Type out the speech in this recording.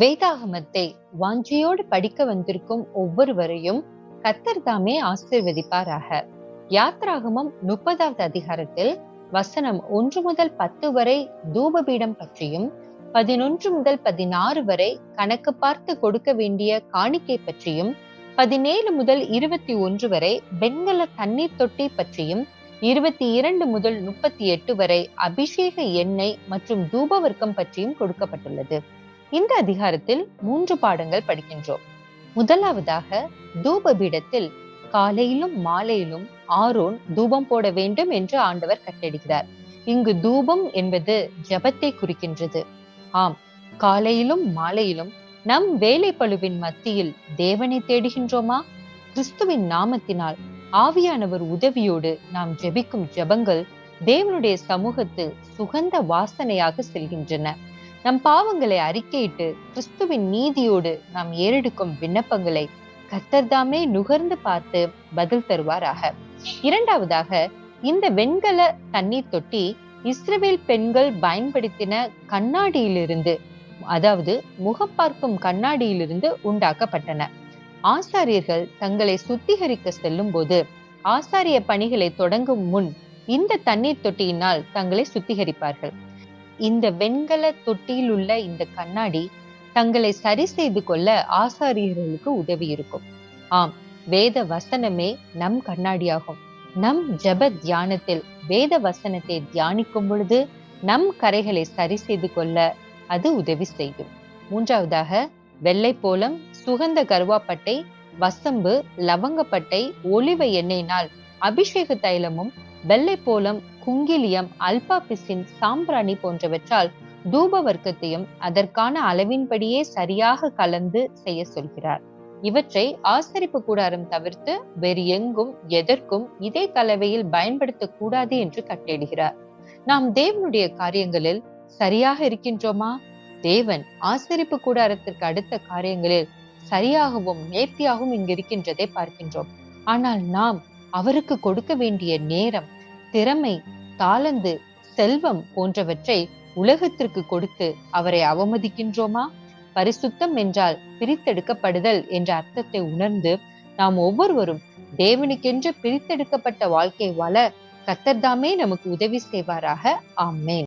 வேதாகமத்தை வாஞ்சியோடு படிக்க வந்திருக்கும் ஒவ்வொருவரையும் கத்தர் தாமே ஆசிர்வதிப்பாராக. யாத்ராகமம் முப்பதாவது அதிகாரத்தில் வசனம் ஒன்று முதல் பத்து வரை தூபபீடம் பற்றியும் பதினொன்று முதல் பதினாறு வரை கணக்கு பார்த்து கொடுக்க வேண்டிய காணிக்கை பற்றியும் பதினேழு முதல் இருபத்தி ஒன்று வரை வெண்கல தண்ணீர் தொட்டி பற்றியும் இருபத்தி இரண்டு முதல் முப்பத்தி எட்டு வரை அபிஷேக எண்ணெய் மற்றும் தூபவர்க்கம் பற்றியும் கொடுக்கப்பட்டுள்ளது. இந்த அதிகாரத்தில் மூன்று பாடங்கள் படிக்கின்றோம். முதலாவதாக தூப பீடத்தில் காலையிலும் மாலையிலும் ஆரோன் தூபம் போட வேண்டும் என்று ஆண்டவர் கட்டளிடுகிறார் இங்கு தூபம் என்பது ஜபத்தை குறிக்கின்றது. ஆம் காலையிலும் மாலையிலும் நம் வேலை பழுவின் மத்தியில் தேவனை தேடுகின்றோமா? கிறிஸ்துவின் நாமத்தினால் ஆவியானவர் உதவியோடு நாம் ஜெபிக்கும் ஜபங்கள் தேவனுடைய சமூகத்தில் சுகந்த வாசனையாக செல்கின்றன. நம் பாவங்களை அறிக்கையிட்டு கிறிஸ்துவின் நீதியோடு நாம் ஏறெடுக்கும் விண்ணப்பங்களை கத்தர்தாமே நுகர்ந்து பார்த்து பதில் தருவாராக. இரண்டாவதாக இந்த வெண்கல தண்ணீர் தொட்டி இஸ்ரேல் பெண்கள் பயன்படுத்தின கண்ணாடியிலிருந்து அதாவது முகம் பார்க்கும் கண்ணாடியிலிருந்து உண்டாக்கப்பட்டன. ஆசாரியர்கள் தங்களை சுத்திகரிக்க செல்லும் போது ஆசாரிய பணிகளை தொடங்கும் முன் இந்த தண்ணீர் தொட்டியினால் தங்களை சுத்திகரிப்பார்கள். இந்த வெண்கல தொட்டியில் உள்ள இந்த கண்ணாடி தங்களை சரி செய்து கொள்ள ஆசாரியர்களுக்கு உதவி இருக்கும் ஆம் வேத வசனமே நம் கண்ணாடியாகும். நம் ஜப தியானத்தில் வேத வசனத்தை தியானிக்கும் பொழுது நம் கரைகளை சரி செய்து கொள்ள அது உதவி செய்யும். மூன்றாவதாக வெள்ளை போலம் சுகந்த கருவாப்பட்டை வசம்பு லவங்கப்பட்டை ஒலிவ எண்ணெயினால் அபிஷேக தைலமும் வெள்ளைப்போலம் குங்கிலியம் அல்பாபிசின் சாம்பிராணி போன்றவற்றால் தூப வர்க்கத்தையும் அதற்கான அளவின்படியே சரியாக கலந்து செய்ய சொல்கிறார். இவற்றை ஆசரிப்பு கூடாரம் தவிர்த்து வேறு எங்கும் எதற்கும் இதே கலவையில் பயன்படுத்தக் கூடாது என்று கட்டிடுகிறார் நாம் தேவனுடைய காரியங்களில் சரியாக இருக்கின்றோமா? தேவன் ஆசரிப்பு கூடாரத்திற்கு அடுத்த காரியங்களில் சரியாகவும் நேர்த்தியாகவும் இங்கு இருக்கின்றதை பார்க்கின்றோம். ஆனால் நாம் அவருக்கு கொடுக்க வேண்டிய நேரம் திறமை தாளந்து செல்வம் போன்றவற்றை உலகத்திற்கு கொடுத்து அவரை அவமதிக்கின்றோமா? பரிசுத்தம் என்றால் பிரித்தெடுக்கப்படுதல் என்ற அர்த்தத்தை உணர்ந்து நாம் ஒவ்வொருவரும் தேவனுக்கென்று பிரித்தெடுக்கப்பட்ட வாழ்க்கை வாழ கத்தர்தாமே நமக்கு உதவி செய்வாராக. ஆமேன்.